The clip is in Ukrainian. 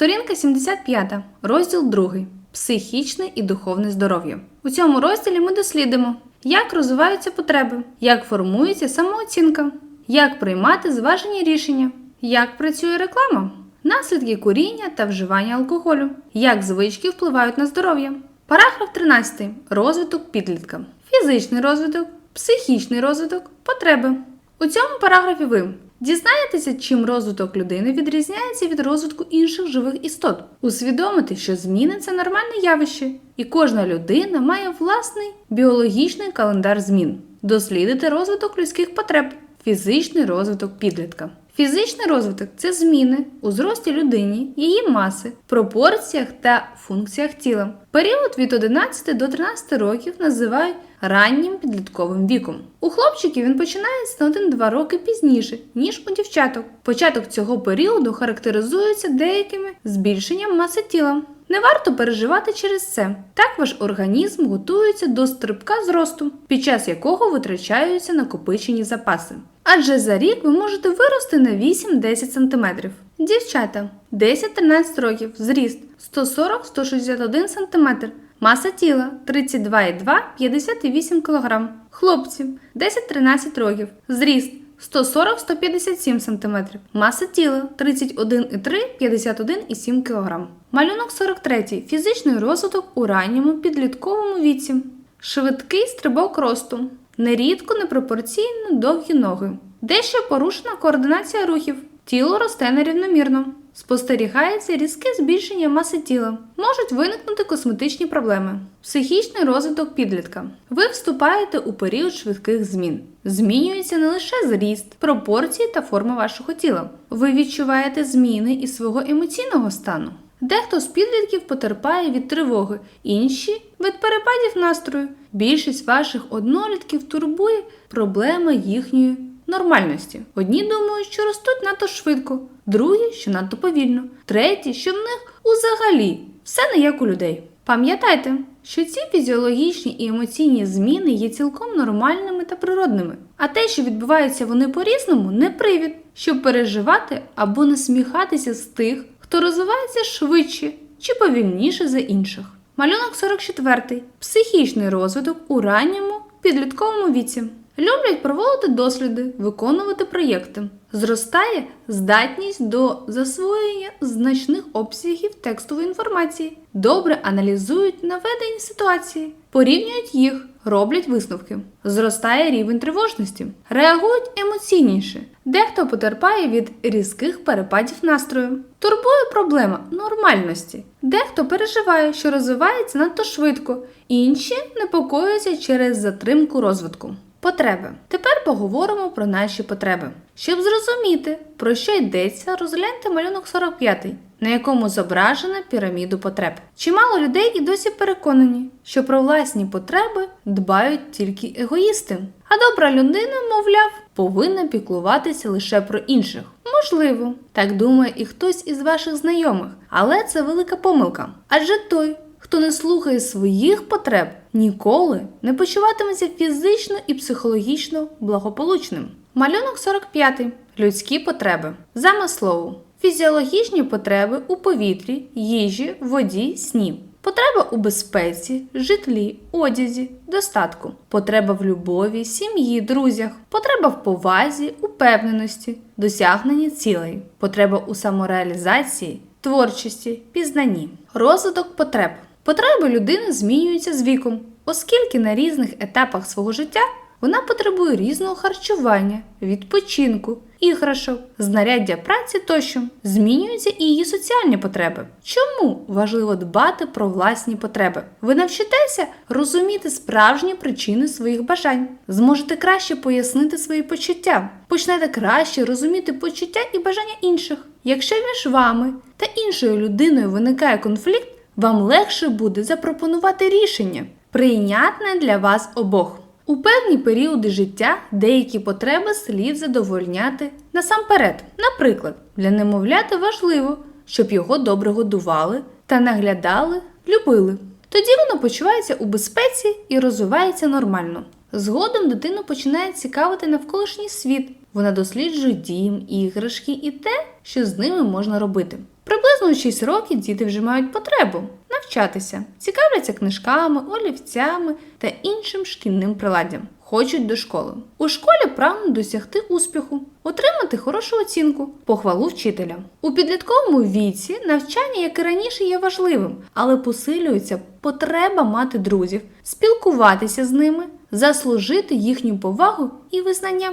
Сторінка 75, розділ 2. Психічне і духовне здоров'я. У цьому розділі ми дослідимо, як розвиваються потреби, як формується самооцінка, як приймати зважені рішення, як працює реклама, наслідки куріння та вживання алкоголю, як звички впливають на здоров'я. Параграф 13. Розвиток підлітка. Фізичний розвиток, психічний розвиток, потреби. У цьому параграфі ви дізнаєтеся, чим розвиток людини відрізняється від розвитку інших живих істот. Усвідомити, що зміни це нормальне явище, і кожна людина має власний біологічний календар змін. Дослідити розвиток людських потреб, фізичний розвиток підлітка. Фізичний розвиток це зміни у зрості людині, її маси, пропорціях та функціях тіла. Період від 11 до 13 років називають раннім підлітковим віком. У хлопчиків він починається на 1-2 роки пізніше, ніж у дівчаток. Початок цього періоду характеризується деякими збільшенням маси тіла. Не варто переживати через це. Так ваш організм готується до стрибка зросту, під час якого витрачаються накопичені запаси. Адже за рік ви можете вирости на 8-10 см. Дівчата 10-13 років, зріст 140-161 см, маса тіла 32,2-58 кг. Хлопці 10-13 років, зріст 140-157 см, маса тіла 31,3-51,7 кг. Малюнок 43. Фізичний розвиток у ранньому підлітковому віці. Швидкий стрибок росту. Нерідко непропорційно довгі ноги. Дещо порушена координація рухів. Тіло росте нерівномірно. Спостерігається різке збільшення маси тіла. Можуть виникнути косметичні проблеми. Психічний розвиток підлітка. Ви вступаєте у період швидких змін. Змінюється не лише зріст, пропорції та форма вашого тіла. Ви відчуваєте зміни і свого емоційного стану. Дехто з підлітків потерпає від тривоги, інші від перепадів настрою. Більшість ваших однолітків турбує проблема їхньої нормальності. Одні думають, що ростуть надто швидко, другі, що надто повільно, треті, що в них взагалі все не як у людей. Пам'ятайте, що ці фізіологічні і емоційні зміни є цілком нормальними та природними, а те, що відбуваються вони по-різному, не привід, щоб переживати або насміхатися з тих, хто розвивається швидше чи повільніше за інших. Малюнок 44. Психічний розвиток у ранньому підлітковому віці. Люблять проводити досліди, виконувати проєкти. Зростає здатність до засвоєння значних обсягів текстової інформації, добре аналізують наведені ситуації, порівнюють їх, роблять висновки. Зростає рівень тривожності, реагують емоційніше. Дехто потерпає від різких перепадів настрою. Турбує проблема нормальності. Дехто переживає, що розвивається надто швидко, інші непокоюються через затримку розвитку. Потреби. Тепер поговоримо про наші потреби. Щоб зрозуміти, про що йдеться, розгляньте малюнок 45, на якому зображено піраміду потреб. Чимало людей і досі переконані, що про власні потреби дбають тільки егоїсти. А добра людина, мовляв, повинна піклуватися лише про інших. Можливо, так думає і хтось із ваших знайомих, але це велика помилка. Адже той, хто не слухає своїх потреб, ніколи не почуватиметься фізично і психологічно благополучним. Малюнок 45. Людські потреби. Замислову. Фізіологічні потреби у повітрі, їжі, воді, сні. Потреба у безпеці, житлі, одязі, достатку. Потреба в любові, сім'ї, друзях. Потреба в повазі, упевненості, досягненні цілей. Потреба у самореалізації, творчості, пізнанні. Розвиток потреб. Потреби людини змінюються з віком, оскільки на різних етапах свого життя вона потребує різного харчування, відпочинку, іграшок, знаряддя праці тощо. Змінюються і її соціальні потреби. Чому важливо дбати про власні потреби? Ви навчитеся розуміти справжні причини своїх бажань, зможете краще пояснити свої почуття, почнете краще розуміти почуття і бажання інших. Якщо між вами та іншою людиною виникає конфлікт, вам легше буде запропонувати рішення, прийнятне для вас обох. У певні періоди життя деякі потреби слід задовольняти насамперед. Наприклад, для немовляти важливо, щоб його добре годували та наглядали, любили. Тоді воно почувається у безпеці і розвивається нормально. Згодом дитину починає цікавити навколишній світ. Вона досліджує дім, іграшки і те, що з ними можна робити. Приблизно у 6 років діти вже мають потребу навчатися, цікавляться книжками, олівцями та іншим шкільним приладдям. Хочуть до школи. У школі прагнуть досягти успіху, отримати хорошу оцінку, похвалу вчителя. У підлітковому віці навчання, як і раніше, є важливим, але посилюється потреба мати друзів, спілкуватися з ними, заслужити їхню повагу і визнання.